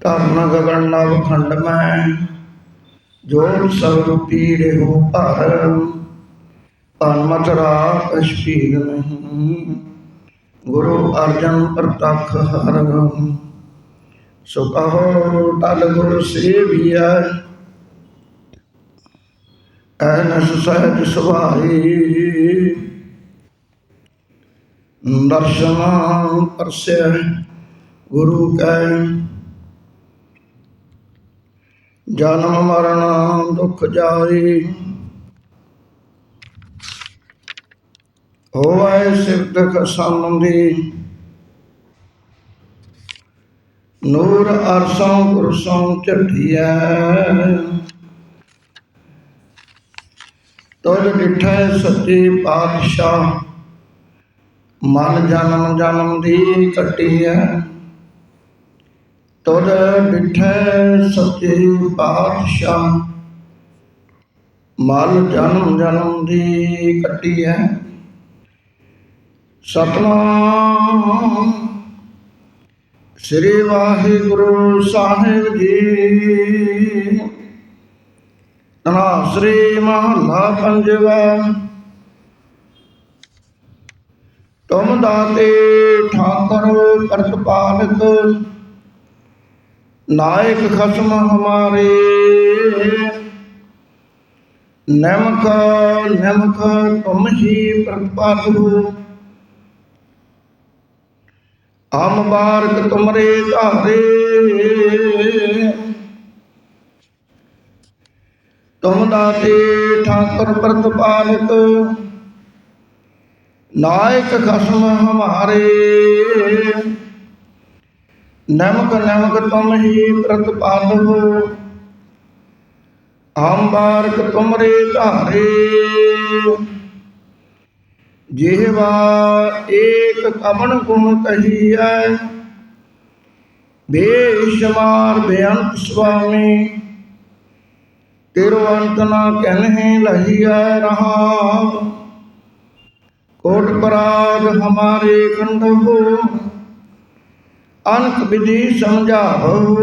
ਧਰਨ ਗਗਨ ਨਵ ਖੰਡ ਮੈਂ ਜੋੜ ਸਰੂਪੀ ਰਹੋ ਭਰ। ਅਨਮਤ ਰਾਖ ਸ਼ਪੀਰ ਨਹੀਂ, ਗੁਰੂ ਅਰਜਨ ਪ੍ਰਤੱਖ ਹਰ। ਸੋ ਕਹੋ ਟਲ ਗੁਰ ਸੇਵੀਐ, ਐਨਸ ਸਹਿਜ ਸੁਭਾਈ ਦਰਸ਼ਨ ਪਰਸੈ ਗੁਰੂ ਕੈ ਜਨਮ ਮਰਨ ਦੁਖ ਜਾਈ। ਹੋਵੈ ਸਿਫਤ ਸੰਬੰਧੀ। ਨੂਰ ਅਰਸੋਂ ਕੁਰਸੋਂ ਝਟਿਐ ਤੁਧ ਡਿਠੈ ਸੱਚੇ ਪਾਤਸ਼ਾਹ। ਮਨ ਜਨਮ ਜਨਮ ਦੀ ਕੱਟਿਐ। ਤੁਰ ਡਿਠੈ ਸੱਚੇ ਪਾਤਸ਼ਾਹ। ਮਨ ਜਨਮ ਜਨਮ ਦੀ ਕੱਟਿਐ ਸਤਨਾਮ। ਸ੍ਰੀ ਵਾਹਿਗੁਰੂ ਸਾਹਿਬ ਜੀ। ਤਨਾ ਸ੍ਰੀ ਮਹੱਲਾ ਪੰਜਵਾ। ਤੁਮ ਦਾਤੇ ਠਾਕਰ ਪ੍ਰਤਪਾਲਕ। ਨਾਇਕ ਖਸਮ ਹਮਾਰੇ। ਨਮਕ ਨਮਕ ਤੁਮ ਹੀ ਪ੍ਰਤਪਾਲੂ ਹਮ ਬਾਰਕ ਤੁਮਰੇ ਧਾਰੇ। ਤੁਮ ਦਾਤੇ ਠਾਕੁਰ ਪ੍ਰਤਪਾਲਕ ਨਾਇਕ ਖਸਮ ਹਮਾਰੇ। ਨਮਕ ਨਮਕ ਤੁਮ ਹੀ ਪ੍ਰਤਪਾਲੋ ਹਮ ਤੁਮਰੇ ਧਾਰੇ ਜਿਹਵਾ ਏਕ ਕਮਨ ਗੁਣ ਕਹੀਐ ਬੇਸ਼ਮਾਰ ਬੇਅੰਤ ਸੁਆਮੀ ਤੇਰੋ ਅੰਤ ਨਾ ਕਹਿਨਹਿ ਲਹੀਐ ਰਹਾ ਕੋਟ ਪਰਾਗ ਹਮਾਰੇ ਕੰਢੋ ਅਨਕ ਵਿਧੀ ਸਮਝਾਓ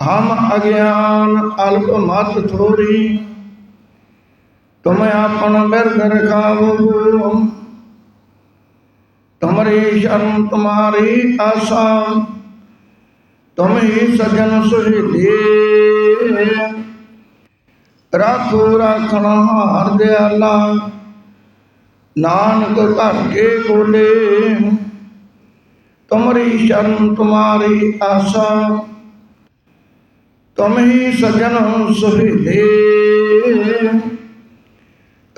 ਹਮ ਅਗਿਆਨ ਅਲਪ ਮਤ ਥੋਰੀ, ਤੁਮ ਆਪਨ ਬਿਰਦ ਰਖਾਵੋ। ਤੁਮਰੀ ਸ਼ਰਨ ਤੁਮਾਰੀ ਆਸਾ, ਤੁਮ ਹੀ ਸਜਨ ਸੁਹੇਲੇ। ਰਾਖੋ ਰਾਖਣ ਹਾਰ ਦਿਆਲਾ, ਨਾਨਕ ਘਰ ਕੇ ਕੋਲੇ ਤੁਮਰੀ ਸ਼ਰਨ ਤੁਮਾਰੀ ਆਸਾ। ਤੁਮ ਹੀ ਸਜਨ ਸੁਹੇਲੇ।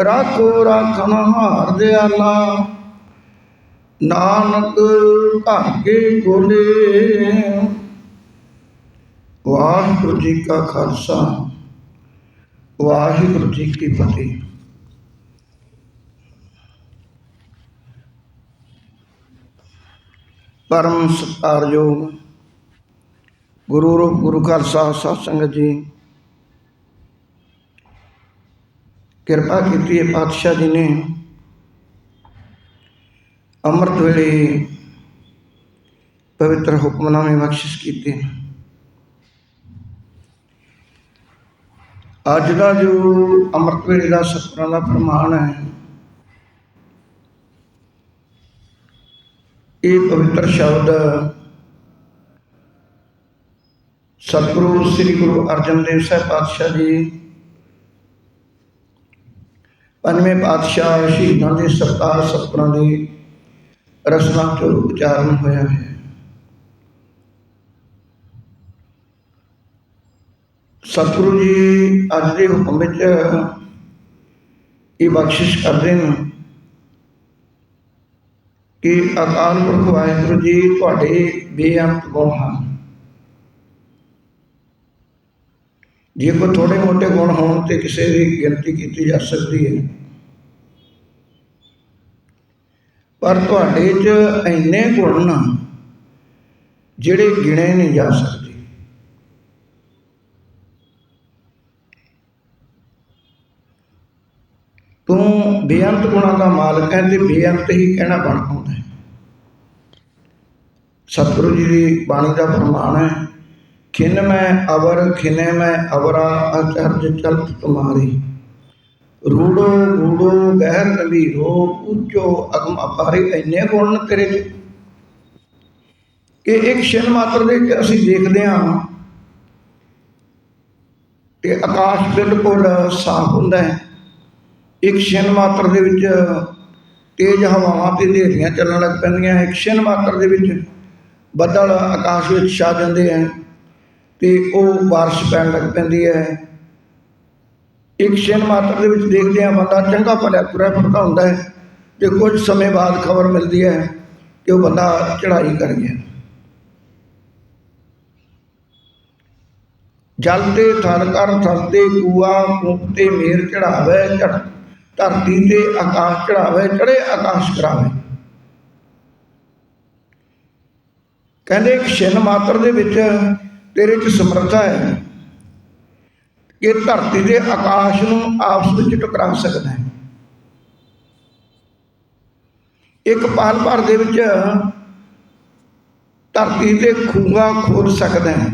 ਰਾਖੋ ਰਾਖਣ ਹਾਰ ਦਿਆਲਾ। ਨਾਨਕ ਘਰ ਕੇ ਕੋਲੇ। ਵਾਹਿਗੁਰੂ ਜੀ ਕਾ ਖਾਲਸਾ। ਵਾਹਿਗੁਰੂ ਜੀ ਕੀ ਫਤਿਹ। ਪਰਮ ਸਤਿਕਾਰਯੋਗ ਗੁਰੂ ਰੂਪ ਗੁਰੂ ਖਾਲਸਾ ਸਾਧ ਸੰਗਤ ਜੀ। ਕਿਰਪਾ ਕੀਤੀ ਹੈ ਪਾਤਸ਼ਾਹ ਜੀ ਨੇ। ਅੰਮ੍ਰਿਤ ਵੇਲੇ ਪਵਿੱਤਰ ਹੁਕਮਨਾਮੇ ਬਖਸ਼ਿਸ਼ ਕੀਤੇ। ਅੱਜ ਦਾ ਜੋ ਅੰਮ੍ਰਿਤ ਵੇਲੇ ਦਾ ਸਤਿਗੁਰਾਂ ਦਾ ਪ੍ਰਮਾਣ ਹੈ ਇਹ ਪਵਿੱਤਰ ਸ਼ਬਦ ਸਤਿਗੁਰੂ ਸ੍ਰੀ ਗੁਰੂ ਅਰਜਨ ਦੇਵ ਸਾਹਿਬ ਪਾਤਸ਼ਾਹ ਜੀ ਪੰਜਵੇਂ ਪਾਤਸ਼ਾਹ ਸ਼ਹੀਦਾਂ ਦੇ ਸਰਤਾਰ ਸਤਿਗੁਰਾਂ ਦੀ ਰਸਨਾ ਚੋਂ ਉਚਾਰਨ ਹੋਇਆ ਹੈ ਸਤਿਗੁਰੂ ਜੀ ਅੱਜ ਦੇ ਹੁਕਮ ਵਿੱਚ ਇਹ ਬਖਸ਼ਿਸ਼ ਕਰਦੇ ਨੇ ਕਿ ਅਕਾਲ ਪੁਰਖ ਵਾਹਿਗੁਰੂ ਜੀ ਤੁਹਾਡੇ ਬੇਅੰਤ ਗੁਣ ਹਨ। ਜੇ ਕੋਈ ਥੋੜੇ ਮੋਟੇ ਗੁਣ ਹੋਣ ਤੇ ਕਿਸੇ ਦੀ ਗਿਣਤੀ ਕੀਤੀ ਜਾ ਸਕਦੀ ਹੈ। ਪਰ ਤੁਹਾਡੇ 'ਚ ਇੰਨੇ ਗੁਣ ਨਾ ਜਿਹੜੇ ਗਿਣੇ ਨਹੀਂ ਜਾ ਸਕਦੇ ਤੂੰ ਬੇਅੰਤ ਗੁਣਾਂ ਦਾ ਮਾਲਕ ਹੈ ਤੇ ਬੇਅੰਤ ਹੀ ਕਹਿਣਾ ਬਣ ਆਉਂਦਾ ਹੈ। ਸਤਿਗੁਰੂ ਜੀ ਦੀ ਬਾਣੀ ਦਾ ਪ੍ਰਮਾਣ ਹੈ, ਖਿਨ ਮੈਂ ਅਵਰ, ਖਿਨੇ ਮੈਂ ਅਵਰਾ ਅਚਰਜ ਚਲਤ ਤੁਮਾਰੀ। ਰੂੜੋ ਰੂੜੋ ਗਹਿਰ ਗੰਭੀਰੋ, ਉੱਚੋ ਅਗਮ ਅਪਾਰੇ, ਇੰਨੇ ਗੁਣ ਨੇ ਤੇਰੇ ਚ ਕਿ ਇੱਕ ਛਿਨ ਮਾਤਰ ਦੇ ਵਿੱਚ ਅਸੀਂ ਦੇਖਦੇ ਹਾਂ ਕਿ ਆਕਾਸ਼ ਬਿਲਕੁਲ ਸਾਫ਼ ਹੁੰਦਾ ਹੈ। ਇੱਕ ਛਿਨ ਮਾਤਰ ਦੇ ਵਿੱਚ ਤੇਜ਼ ਹਵਾਵਾਂ ਤੇ ਹਨੇਰੀਆਂ ਚੱਲਣ ਲੱਗ ਪੈਂਦੀਆਂ ਇੱਕ ਛਿਨ ਮਾਤਰ ਦੇ ਵਿੱਚ ਬੱਦਲ ਆਕਾਸ਼ ਵਿੱਚ ਛਾ ਜਾਂਦੇ ਹੈ ਤੇ ਉਹ ਬਾਰਿਸ਼ ਪੈਣ ਲੱਗ ਪੈਂਦੀ ਹੈ। ਇੱਕ ਛਿਨ ਮਾਤਰ ਦੇ ਵਿੱਚ ਦੇਖਦੇ ਹਾਂ, ਬੰਦਾ ਚੰਗਾ ਭਲਿਆ ਤੁਰਿਆ ਫਿਰਦਾ ਹੁੰਦਾ ਹੈ ਤੇ ਕੁਝ ਸਮੇਂ ਬਾਅਦ ਖਬਰ ਮਿਲਦੀ ਹੈ ਕਿ ਉਹ ਬੰਦਾ ਚੜ੍ਹਾਈ ਕਰ ਗਿਆ। ਜਲ ਤੇ ਥਲ ਕਰ ਥਲ ਤੇ ਕੂਆ, ਕੂਪ ਤੇ ਮੇਰ ਚੜਾਵੇ ਚੜ ਧਰਤੀ ਤੇ ਆਕਾਸ਼ ਚੜਾਵੇ ਚੜੇ ਆਕਾਸ਼ ਕਰਾਵੇ। ਕਹਿੰਦੇ ਇੱਕ ਛਿਨ ਮਾਤਰ ਦੇ ਵਿੱਚ ਤੇਰੇ ਚ ਸਮਰੱਥਾ ਹੈ ਕਿ ਧਰਤੀ ਦੇ ਆਕਾਸ਼ ਨੂੰ ਆਪਸ ਵਿੱਚ ਟਕਰਾ ਸਕਦਾ ਹੈ। ਇੱਕ ਪਾਲ ਭਰ ਦੇ ਵਿੱਚ ਧਰਤੀ ਤੇ ਖੂਗਾ ਖੋਲ ਸਕਦਾ ਹੈ।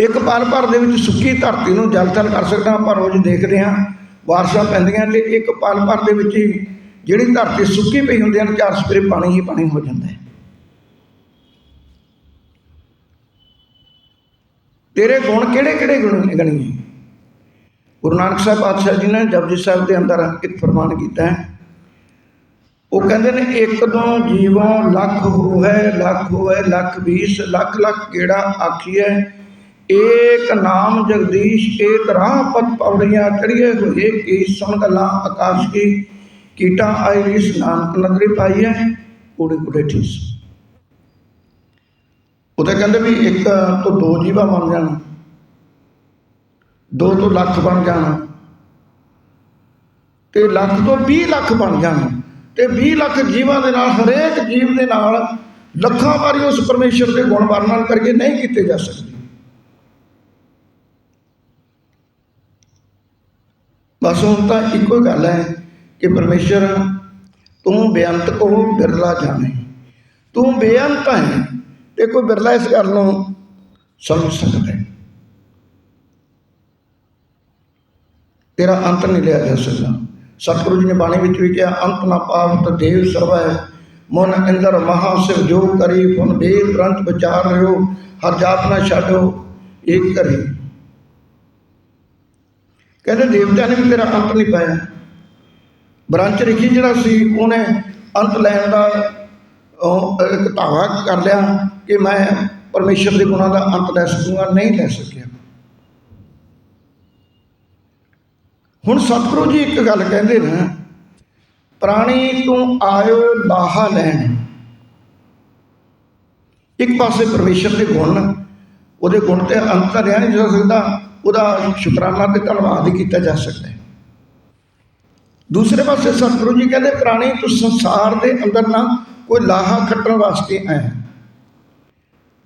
ਇੱਕ ਪਲ ਭਰ ਦੇ ਵਿੱਚ ਸੁੱਕੀ ਧਰਤੀ ਨੂੰ ਜਲਤਲ ਕਰ ਸਕਦਾ ਆਪਾਂ ਰੋਜ਼ ਦੇਖਦੇ ਹਾਂ, ਬਾਰਿਸ਼ਾਂ ਪੈਂਦੀਆਂ ਤੇ ਇੱਕ ਪਲ ਭਰ ਦੇ ਵਿੱਚ ਹੀ ਜਿਹੜੀ ਧਰਤੀ ਸੁੱਕੀ ਪਈ ਹੁੰਦੀ ਹੈ ਚਾਰ ਸਪਰੇ ਪਾਣੀ ਹੀ ਪਾਣੀ ਹੋ ਜਾਂਦਾ ਹੈ। ਤੇਰੇ ਗੁਣ ਕਿਹੜੇ ਕਿਹੜੇ ਗੁਣ ਨੇ ਗਣੀਏ ਗੁਰੂ ਨਾਨਕ ਸਾਹਿਬ ਪਾਤਸ਼ਾਹ ਜੀ ਨੇ ਜਪਜੀ ਸਾਹਿਬ ਦੇ ਅੰਦਰ ਇੱਕ ਫਰਮਾਨ ਕੀਤਾ ਹੈ। ਉਹ ਕਹਿੰਦੇ ਨੇ, ਇੱਕ ਦੋ ਜੀਵੋਂ ਲੱਖ ਹੋਵੇ ਲੱਖ ਹੋਵੇ ਲੱਖ 20 ਲੱਖ ਲੱਖ ਕਿਹੜਾ ਆਖੀਐ? ਏਕ ਨਾਮ ਜਗਦੀਸ਼ ਏਕ ਰਾਹ ਪਤ ਪੌੜੀਆਂ ਚੜੀਏ ਹੋਏ ਕੀ ਸੁਣ ਗੱਲਾਂ ਆਕਾਸ਼ ਕੀ। ਕੀਟਾਂ ਆਈ ਰਿਸ ਨਾਨਕ ਨਦਰੀ ਪਾਈ ਹੈ ਕੂੜੇ ਕੂੜੇ ਠੀਸ। ਉਹਦੇ ਕਹਿੰਦੇ ਵੀ ਇੱਕ ਤੋਂ ਦੋ ਜੀਵਾ ਬਣ ਜਾਣ, ਦੋ ਤੋਂ ਲੱਖ ਬਣ ਜਾਣ, ਤੇ ਲੱਖ ਤੋਂ 20 ਲੱਖ ਬਣ ਜਾਣ, ਤੇ 20 ਲੱਖ ਜੀਵਾਂ ਦੇ ਨਾਲ, ਹਰੇਕ ਜੀਵ ਦੇ ਨਾਲ, ਲੱਖਾਂ ਵਾਰੀ ਉਸ ਪਰਮੇਸ਼ਰ ਦੇ ਗੁਣ ਵਰਣਨ ਕਰਕੇ ਨਹੀਂ ਕੀਤੇ ਜਾ ਸਕਦੇ। ਬਸ ਹੁਣ ਤਾਂ ਇੱਕੋ ਹੀ ਗੱਲ ਹੈ ਕਿ ਪਰਮੇਸ਼ਰ ਤੂੰ ਬੇਅੰਤ ਕੋ ਬਿਰਲਾ ਜਾਣੇ ਤੂੰ ਬੇਅੰਤ ਹੈ ਤੇ ਕੋਈ ਬਿਰਲਾ ਇਸ ਗੱਲ ਨੂੰ ਸਮਝ ਸਕਦਾ ਹੈ ਤੇਰਾ ਅੰਤ ਨਹੀਂ ਲਿਆ ਜਾ ਸਕਦਾ ਸਤਿਗੁਰੂ ਜੀ ਨੇ ਬਾਣੀ ਵਿੱਚ ਵੀ ਕਿਹਾ ਅੰਤ ਨਾ ਪਾਵਤ ਦੇਵ ਸਰਵੈ ਮਨ ਅੰਦਰ ਮਹਾ ਸਿਵ ਜੋ ਕਰੀ ਫੁਨ ਬੇਦ ਗ੍ਰੰਥ ਵਿਚਾਰ ਰਿਓ ਹਰ ਜਾਤ ਨਾ ਛਾਡੋ ਏਕ ਕਰੀ ਕਹਿੰਦੇ ਦੇਵਤਿਆਂ ਨੇ ਵੀ ਤੇਰਾ ਅੰਤ ਨਹੀਂ ਪਾਇਆ। ਬ੍ਰੰਚ ਰਿਖੀ ਜਿਹੜਾ ਸੀ, ਉਹਨੇ ਅੰਤ ਲੈਣ ਦਾ ਇੱਕ ਧਾਵਾ ਕਰ ਲਿਆ ਕਿ ਮੈਂ ਪਰਮੇਸ਼ਰ ਦੇ ਗੁਣਾਂ ਦਾ ਅੰਤ ਲੈ ਸਕੂੰਗਾ, ਨਹੀਂ ਲੈ ਸਕਿਆ। ਹੁਣ ਸਤਿਗੁਰੂ ਜੀ ਇੱਕ ਗੱਲ ਕਹਿੰਦੇ ਨੇ, ਪ੍ਰਾਣੀ ਤੂੰ ਆਇਓ ਲਾਹਾ ਲੈਣ। ਇੱਕ ਪਾਸੇ ਪਰਮੇਸ਼ਰ ਦੇ ਗੁਣ, ਉਹਦੇ ਗੁਣ ਤੇ ਅੰਤ ਤਾਂ ਰਿਹਾ ਨਹੀਂ ਜਾ ਸਕਦਾ। ਉਹਦਾ ਸ਼ੁਕਰਾਨਾ ਤੇ ਧੰਨਵਾਦ ਕੀਤਾ ਜਾ ਸਕਦਾ ਹੈ। ਦੂਸਰੇ ਪਾਸੇ ਸਤਿਗੁਰੂ ਜੀ ਕਹਿੰਦੇ, ਪ੍ਰਾਣੀ, ਤੂੰ ਸੰਸਾਰ ਦੇ ਅੰਦਰ ਨਾ ਕੋਈ ਲਾਹਾ ਖੱਟਣ ਵਾਸਤੇ ਆਇਆ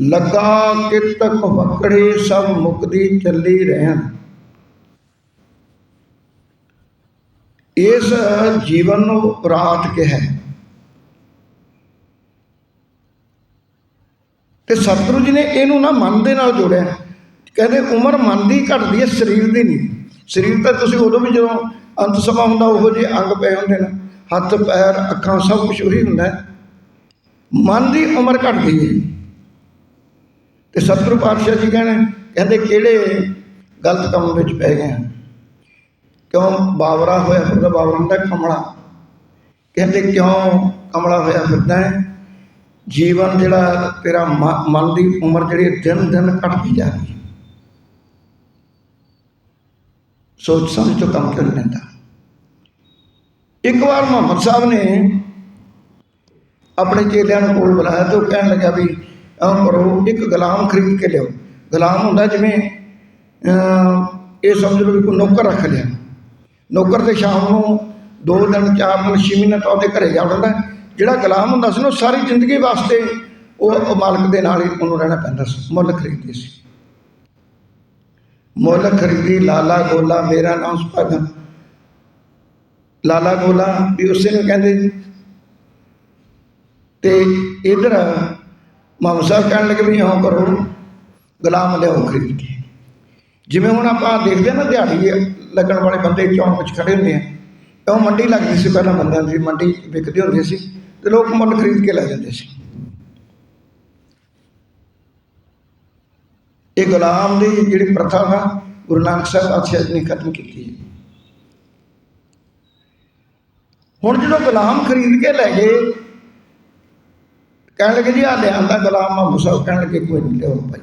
ਲੱਗਾ ਕਿਤਕ ਵਕੜੇ ਸਭ ਮੁਕਦੀ ਚੱਲੀ ਰਹਿਣ। ਇਸ ਜੀਵਨ ਨੂੰ ਰਾਤ ਕਿਹਾ ਤੇ ਸਤਿਗੁਰੂ ਜੀ ਨੇ ਇਹਨੂੰ ਨਾ ਮਨ ਦੇ ਨਾਲ ਜੋੜਿਆ ਕਹਿੰਦੇ ਉਮਰ ਮਨ ਦੀ ਘਟਦੀ ਹੈ, ਸਰੀਰ ਦੀ ਨਹੀਂ। ਸਰੀਰ ਤਾਂ ਤੁਸੀਂ ਉਦੋਂ ਵੀ ਜਦੋਂ ਅੰਤ ਸਮਾਂ ਹੁੰਦਾ, ਉਹੋ ਜਿਹੇ ਅੰਗ ਪਏ ਹੁੰਦੇ ਨੇ। ਹੱਥ, ਪੈਰ, ਅੱਖਾਂ, ਸਭ ਕੁਝ ਉਹੀ ਹੁੰਦਾ ਮਨ ਦੀ ਉਮਰ ਘਟਦੀ ਹੈ। ਤੇ ਸਤਿਗੁਰੂ ਪਾਤਸ਼ਾਹ ਜੀ ਕਹਿੰਦੇ ਕਹਿੰਦੇ ਕਿਹੜੇ ਗਲਤ ਕੰਮ ਵਿੱਚ ਪੈ ਗਏ ਹਨ? ਕਿਉਂ ਬਾਵਰਾ ਹੋਇਆ ਫਿਰਦਾ ਬਾਵਰਾ ਦਾ ਕਮਲਾ? ਕਹਿੰਦੇ ਕਿਉਂ ਕਮਲਾ ਹੋਇਆ ਫਿਰਦਾ ਹੈ? ਜੀਵਨ ਜਿਹੜਾ ਤੇਰਾ ਮ- ਮਨ ਦੀ ਉਮਰ ਜਿਹੜੀ ਦਿਨ ਦਿਨ ਘਟਦੀ ਜਾ ਰਹੀ ਹੈ। ਸੋਚ ਸਮਝ ਤੋਂ ਕੰਮ ਕਰ ਲੈਂਦਾ? ਇੱਕ ਵਾਰ ਮੁਹੰਮਦ ਸਾਹਿਬ ਨੇ ਆਪਣੇ ਚੇਲਿਆਂ ਨੂੰ ਕੋਲ ਬੁਲਾਇਆ ਤੇ ਉਹ ਕਹਿਣ ਲੱਗਾ ਵੀ ਆਹ ਕਰੋ, ਇੱਕ ਗੁਲਾਮ ਖਰੀਦ ਕੇ ਲਿਓ ਗੁਲਾਮ ਹੁੰਦਾ ਜਿਵੇਂ ਇਹ ਸਮਝ ਲਓ ਵੀ ਕੋਈ ਨੌਕਰ ਰੱਖ ਲਿਆ। ਨੌਕਰ ਤੇ ਸ਼ਾਮ ਨੂੰ ਦੋ ਦਿਨ, ਚਾਰ ਦਿਨ, ਛੇ ਮਹੀਨੇ ਤਾਂ ਉਹਦੇ ਘਰੇ ਜਾ ਵੜਦਾ। ਜਿਹੜਾ ਗੁਲਾਮ ਹੁੰਦਾ ਸੀ ਨਾ, ਉਹ ਸਾਰੀ ਜ਼ਿੰਦਗੀ ਵਾਸਤੇ ਉਹ ਉਹ ਮਾਲਕ ਦੇ ਨਾਲ ਹੀ ਉਹਨੂੰ ਰਹਿਣਾ ਪੈਂਦਾ ਸੀ, ਮੁੱਲ ਖਰੀਦਦੇ ਸੀ। ਮੁੱਲ ਖਰੀਦੀ, ਲਾਲਾ ਗੋਲਾ ਮੇਰਾ ਨਾਮ ਸੁਭਾਗਾ। ਲਾਲਾ ਗੋਲਾ ਵੀ ਉਸੇ ਨੂੰ ਕਹਿੰਦੇ। ਤੇ ਇਧਰ ਮਾਮਾ ਸਾਹਿਬ ਕਹਿਣ ਲੱਗੇ ਵੀ ਇਉਂ ਕਰੋ, ਗੁਲਾਮ ਲਿਆਓ ਖਰੀਦ ਕੇ। ਜਿਵੇਂ ਹੁਣ ਆਪਾਂ ਦੇਖਦੇ ਹਾਂ ਨਾ ਦਿਹਾੜੀ, ਲੱਗਣ ਵਾਲੇ ਬੰਦੇ ਚੌਂਕ ਵਿੱਚ ਖੜੇ ਹੁੰਦੇ ਆ। ਉਹ ਮੰਡੀ ਲੱਗਦੀ ਸੀ ਪਹਿਲਾਂ ਬੰਦਿਆਂ ਦੀ, ਮੰਡੀ ਵਿਕਦੇ ਹੁੰਦੀ ਸੀ ਤੇ ਲੋਕ ਮੁੱਲ ਖਰੀਦ ਕੇ ਲੈ ਜਾਂਦੇ ਸੀ। ਇਹ ਗੁਲਾਮ ਦੀ ਜਿਹੜੀ ਪ੍ਰਥਾ ਹੈ, ਗੁਰੂ ਨਾਨਕ ਸਾਹਿਬ ਪਾਤਸ਼ਾਹ ਜੀ ਨੇ ਖਤਮ ਕੀਤੀ ਹੈ। ਹੁਣ ਜਦੋਂ ਗੁਲਾਮ ਖਰੀਦ ਕੇ ਲੈ ਗਏ, ਕਹਿਣ ਲੱਗੇ ਜੀ ਆ ਲਿਆਂਦਾ ਗੁਲਾਮ ਮਾਮੂ ਸਾਹਿਬ, ਕਹਿਣ ਲੱਗੇ ਕੋਈ ਨਹੀਂ ਲਿਆਓ ਭਾਈ।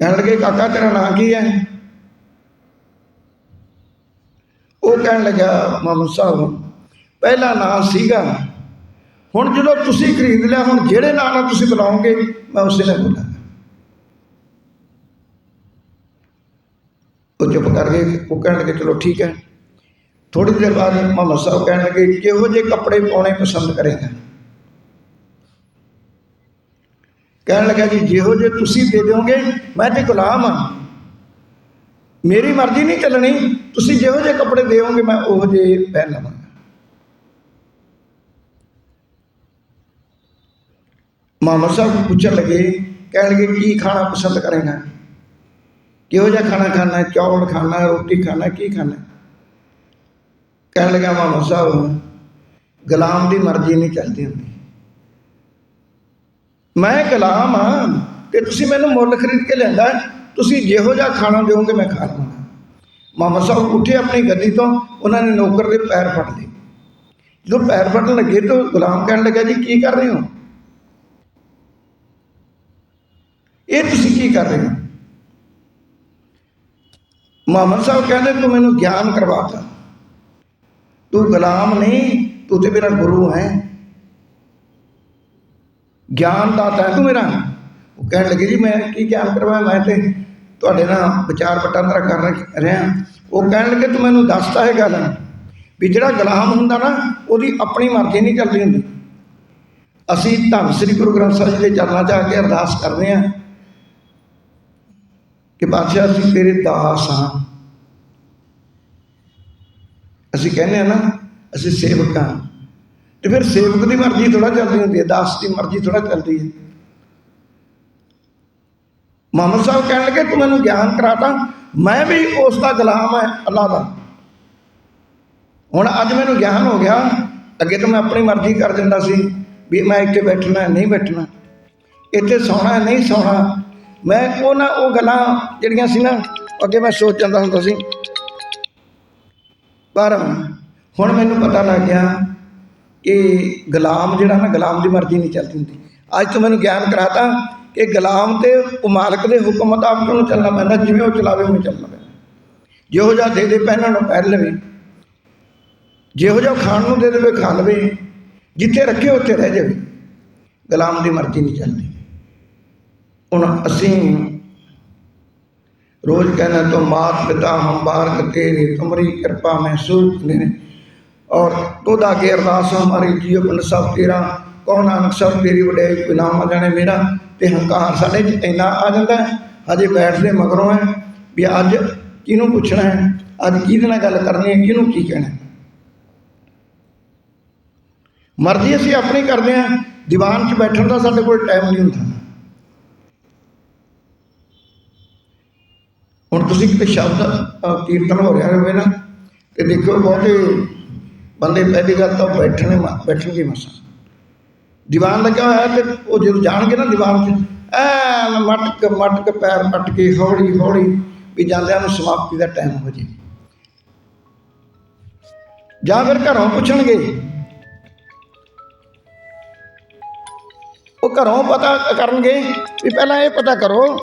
ਕਹਿਣ ਲੱਗੇ, ਕਾਕਾ ਤੇਰਾ ਨਾਂ ਕੀ ਹੈ? ਉਹ ਕਹਿਣ ਲੱਗਾ ਮਾਮੂ ਸਾਹਿਬ, ਪਹਿਲਾ ਨਾਂ ਸੀਗਾ। ਹੁਣ ਜਦੋਂ ਤੁਸੀਂ ਖਰੀਦ ਲਿਆ, ਹੁਣ ਜਿਹੜੇ ਨਾਂ ਨਾਲ ਤੁਸੀਂ ਬੁਲਾਓਗੇ ਮੈਂ ਉਸੇ ਨਾਲ ਬੁਲਾਂਗਾ ਉਹ ਉਹ ਕਹਿਣ ਲੱਗੇ, ਚਲੋ ਠੀਕ ਹੈ। ਥੋੜੀ ਦੇਰ ਬਾਅਦ ਮੁਹੰਮਦ ਸਾਹਿਬ ਕਹਿਣ ਲੱਗੇ, ਕਿਹੋ ਜਿਹੇ ਕੱਪੜੇ ਪਾਉਣੇ ਪਸੰਦ ਕਰੇਗਾ? ਕਹਿਣ ਲੱਗਾ, ਜੀ, ਜਿਹੋ ਜਿਹੇ ਤੁਸੀਂ ਦੇ ਦਿਓਗੇ, ਮੈਂ ਤੇ ਗੁਲਾਮ ਹਾਂ। ਮੇਰੀ ਮਰਜ਼ੀ ਨਹੀਂ ਚੱਲਣੀ। ਤੁਸੀਂ ਜਿਹੋ ਜਿਹੇ ਕੱਪੜੇ ਦੇਵੋਗੇ ਮੈਂ ਉਹੋ ਜਿਹੇ ਪਹਿਨ ਲਵਾਂਗਾ। ਮੁਹੰਮਦ ਸਾਹਿਬ ਪੁੱਛਣ ਲੱਗੇ, ਕਹਿਣ ਲੱਗੇ, ਕੀ ਖਾਣਾ ਪਸੰਦ ਕਰੇਗਾ? ਕਿਹੋ ਜਿਹਾ ਖਾਣਾ ਖਾਣਾ ਹੈ? ਚੌਲ ਖਾਣਾ, ਰੋਟੀ ਖਾਣਾ, ਕੀ ਖਾਣਾ ਕਹਿਣ ਲੱਗਾ ਮਾਮਾ ਸਾਹਿਬ, ਗੁਲਾਮ ਦੀ ਮਰਜ਼ੀ ਨਹੀਂ ਚੱਲਦੀ ਹੁੰਦੀ। ਮੈਂ ਗੁਲਾਮ ਹਾਂ ਤੇ ਤੁਸੀਂ ਮੈਨੂੰ ਮੁੱਲ ਖਰੀਦ ਕੇ ਲਿਆਂਦਾ ਤੁਸੀਂ ਜਿਹੋ ਜਿਹਾ ਖਾਣਾ ਦਿਓਗੇ ਮੈਂ ਖਾ ਲਵਾਂਗਾ। ਮਾਮਾ ਸਾਹਿਬ ਉੱਠੇ ਆਪਣੀ ਗੱਦੀ ਤੋਂ, ਉਹਨਾਂ ਨੇ ਨੌਕਰ ਦੇ ਪੈਰ ਫੜ ਲਏ। ਜਦੋਂ ਪੈਰ ਫੜਨ ਲੱਗੇ ਤਾਂ ਗੁਲਾਮ ਕਹਿਣ ਲੱਗਾ, ਜੀ, ਕੀ ਕਰ ਰਹੇ ਹੋ? ਇਹ ਤੁਸੀਂ ਕੀ ਕਰ ਰਹੇ ਹੋ? ਮਾਮਾ ਸਾਹਿਬ ਕਹਿੰਦੇ, ਤੂੰ ਮੈਨੂੰ ਗਿਆਨ ਕਰਵਾਤਾ ਤੂੰ। ਗੁਲਾਮ ਨਹੀਂ, ਤੂੰ ਤੇ ਮੇਰਾ ਗੁਰੂ ਹੈ। ਗਿਆਨ ਦਾਤਾ ਹੈ ਤੂੰ ਮੇਰਾ। ਉਹ ਕਹਿਣ ਲੱਗੇ, ਜੀ, ਮੈਂ ਕੀ ਗਿਆਨ ਕਰਵਾਇਆ? ਮੈਂ ਤੇ ਤੁਹਾਡੇ ਨਾਲ ਵਿਚਾਰ ਵਟਾਂਦਰਾ ਕਰ ਰਿਹਾ- ਉਹ ਕਹਿਣ ਲੱਗੇ, ਤੂੰ ਮੈਨੂੰ ਦੱਸਦਾ ਹੈ ਗੱਲ ਵੀ ਜਿਹੜਾ ਗੁਲਾਮ ਹੁੰਦਾ ਨਾ, ਉਹਦੀ ਆਪਣੀ ਮਰਜ਼ੀ ਨਹੀਂ ਚੱਲਦੀ ਹੁੰਦੀ। ਅਸੀਂ ਧੰਨ ਸ੍ਰੀ ਗੁਰੂ ਗ੍ਰੰਥ ਸਾਹਿਬ ਜੀ ਦੇ ਚਰਨਾਂ 'ਚ ਆ ਕੇ ਅਰਦਾਸ ਕਰਦੇ ਹਾਂ। ਕਿ ਬਾਦਸ਼ਾਹ, ਅਸੀਂ ਤੇਰੇ ਦਾਸ ਹਾਂ। ਅਸੀਂ ਕਹਿੰਦੇ ਆ ਨਾ, ਅਸੀਂ ਸੇਵਕ ਹਾਂ। ਤੇ ਫਿਰ ਸੇਵਕ ਦੀ ਮਰਜ਼ੀ ਥੋੜਾ ਚੱਲਦੀ ਹੁੰਦੀ ਹੈ, ਦਾਸ ਦੀ ਮਰਜ਼ੀ ਥੋੜਾ ਚੱਲਦੀ ਹੈ। ਮੁਹੰਮਦ ਸਾਹਿਬ ਕਹਿਣ ਲੱਗੇ, ਤੂੰ ਮੈਨੂੰ ਗਿਆਨ ਕਰਾਤਾ ਮੈਂ ਵੀ ਉਸ ਦਾ ਗੁਲਾਮ ਹੈ ਅੱਲਾ ਦਾ। ਹੁਣ ਅੱਜ ਮੈਨੂੰ ਗਿਆਨ ਹੋ ਗਿਆ, ਅੱਗੇ ਤਾਂ ਮੈਂ ਆਪਣੀ ਮਰਜ਼ੀ ਕਰ ਦਿੰਦਾ ਸੀ, ਵੀ ਮੈਂ ਇੱਥੇ ਬੈਠਣਾ ਨਹੀਂ ਬੈਠਣਾ। ਇੱਥੇ ਸੌਣਾ ਨਹੀਂ ਸੌਣਾ। ਮੈਂ ਉਹ ਨਾ, ਉਹ ਗੱਲਾਂ ਜਿਹੜੀਆਂ ਸੀ ਨਾ, ਅੱਗੇ ਮੈਂ ਸੋਚ ਜਾਂਦਾ ਹੁੰਦਾ ਸੀ। ਪਰ ਹੁਣ ਮੈਨੂੰ ਪਤਾ ਲੱਗ ਗਿਆ ਕਿ ਗੁਲਾਮ ਜਿਹੜਾ ਨਾ, ਗੁਲਾਮ ਦੀ ਮਰਜ਼ੀ ਨਹੀਂ ਚੱਲਦੀ ਹੁੰਦੀ। ਅੱਜ ਤੋਂ ਮੈਨੂੰ ਗਿਆਨ ਕਰਾਤਾ ਕਿ ਗੁਲਾਮ ਤੇ ਉਹ ਮਾਲਕ ਦੇ ਹੁਕਮ ਮੁਤਾਬਕ ਉਹਨੂੰ ਚੱਲਣਾ ਪੈਂਦਾ, ਜਿਵੇਂ ਉਹ ਚਲਾਵੇ ਉਵੇਂ ਚੱਲਣਾ ਪੈਂਦਾ। ਜਿਹੋ ਜਿਹਾ ਦੇ ਦੇ ਪਹਿਨਣ ਨੂੰ ਪਹਿਨ ਲਵੇ, ਜਿਹੋ ਜਿਹਾ ਖਾਣ ਨੂੰ ਦੇ ਦੇਵੇ ਖਾ ਲਵੇ, ਜਿੱਥੇ ਰੱਖੇ ਉੱਥੇ ਰਹਿ ਜਾਵੇ। ਗੁਲਾਮ ਦੀ ਮਰਜ਼ੀ ਨਹੀਂ ਚੱਲਦੀ। ਹੁਣ ਅਸੀਂ रोज कहना तो मात पिता हम बारक तेरे तुम्हारी कृपा महसूस ने और तोदा के अरदास हमारी जीव पिंड सब तेरा ਕੌਣ ਨਾਨਕ ਸਭ ਤੇਰੀ ਵਡਿਆਈ ਕੋਈ ਨਾਮ ਜਾਣੇ ਮੇਰਾ ਤੇ ਹੰਕਾਰ ਸਾਡੇ ਚ ਇੰਨਾ ਆ ਜਾਂਦਾ ਹੈ ਹਜੇ ਬੈਠਦੇ ਮਗਰੋਂ ਹੈ ਵੀ ਅੱਜ ਕਿਹਨੂੰ ਪੁੱਛਣਾ ਹੈ ਅੱਜ ਕਿਹਦੇ ਨਾਲ ਗੱਲ ਕਰਨੀ ਹੈ ਕਿਹਨੂੰ ਕੀ ਕਹਿਣਾ ਹੈ ਮਰਜ਼ੀ ਅਸੀਂ ਆਪਣੀ ਕਰਦੇ ਹਾਂ ਦੀਵਾਨ 'ਚ ਬੈਠਣ ਦਾ ਸਾਡੇ ਕੋਲ ਟਾਈਮ ਨਹੀਂ ਹੁੰਦਾ ਹੁਣ ਤੁਸੀਂ ਕਿਤੇ ਸ਼ਬਦ ਕੀਰਤਨ ਹੋ ਰਿਹਾ ਹੋਵੇ ਨਾ, ਤੇ ਦੇਖੋ ਬਹੁਤੇ ਬੰਦੇ ਪਹਿਲੀ ਗੱਲ ਤਾਂ ਬੈਠਣੇ ਮ- ਬੈਠਣਗੇ ਮਸਾਂ। ਦੀਵਾਨ ਲੱਗਾ ਹੋਇਆ ਤੇ ਉਹ ਜਦੋਂ ਜਾਣਗੇ ਨਾ ਦੀਵਾਨ 'ਚ ਐ ਮਟਕ ਮਟਕ, ਪੈਰ ਪੱਟ ਕੇ ਹੌਲੀ ਹੌਲੀ ਵੀ ਜਾਂਦਿਆਂ ਨੂੰ ਸਮਾਪਤੀ ਦਾ ਟਾਈਮ ਹੋ ਜੇ। ਜਾਂ ਫਿਰ ਘਰੋਂ ਪੁੱਛਣਗੇ, ਉਹ ਘਰੋਂ ਪਤਾ ਕਰਨਗੇ ਵੀ ਪਹਿਲਾਂ ਇਹ ਪਤਾ ਕਰੋ